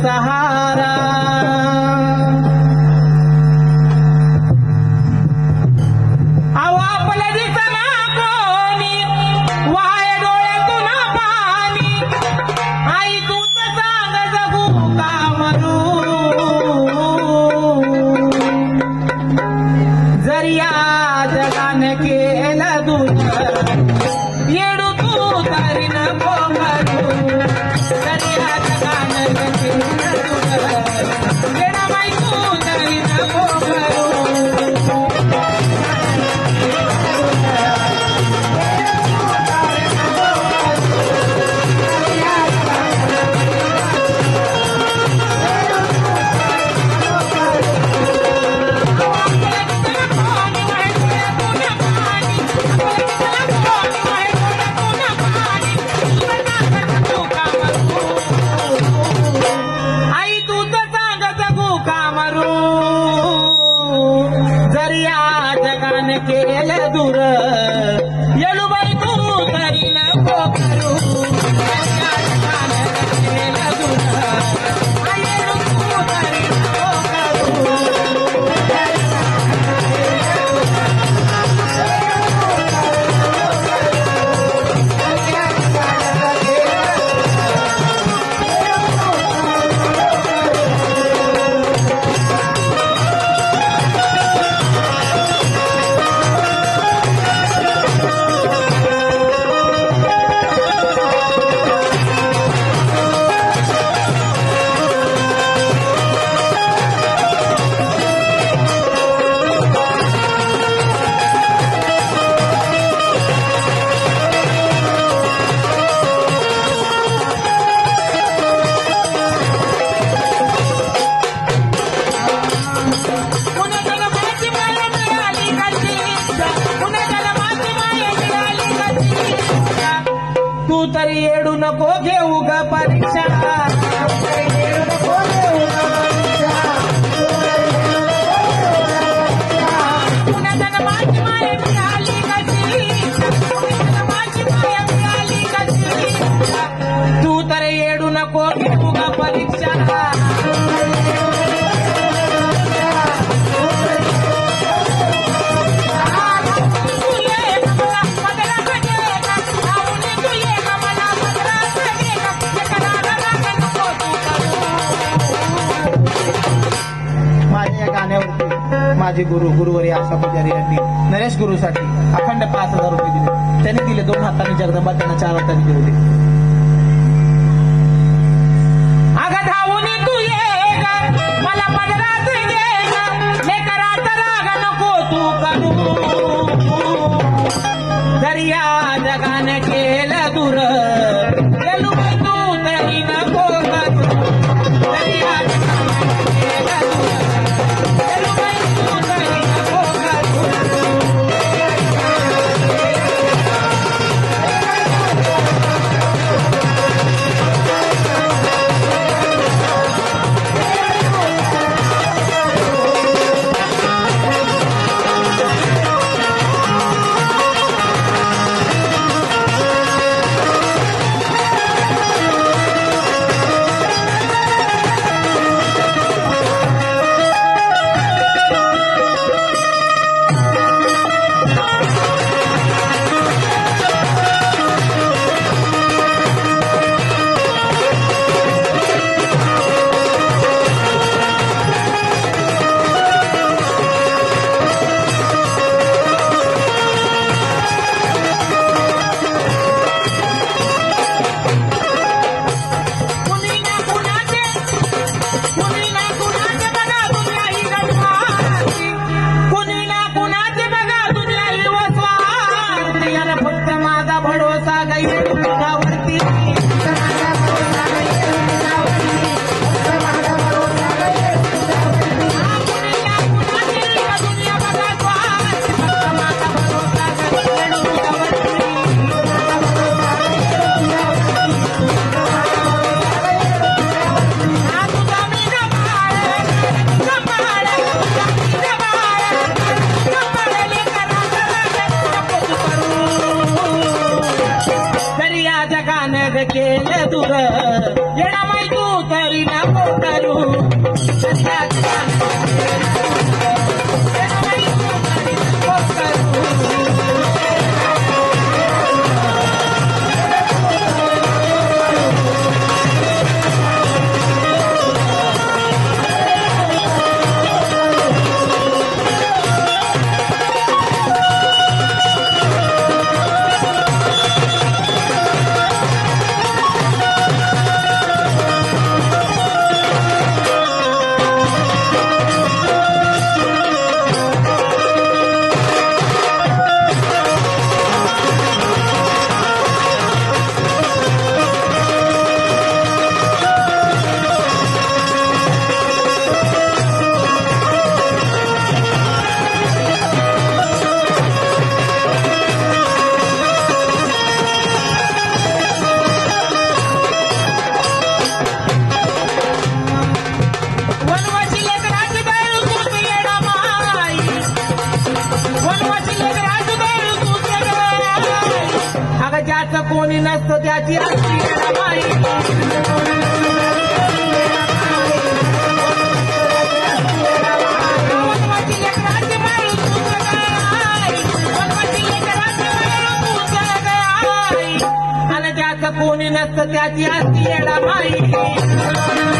usaha माझे गुरु गुरुवरी आशा पुजारी यांनी नरेश गुरुसाठी अखंड पाच हजार रुपये दिले. त्यांनी दिले दोन हाताने जगदंबा त्यांना चार हाताने दिले. केले तुझ कोणी नसतं त्याची आणि त्याचं कोणी नसतं त्याची असती येणार माहिती.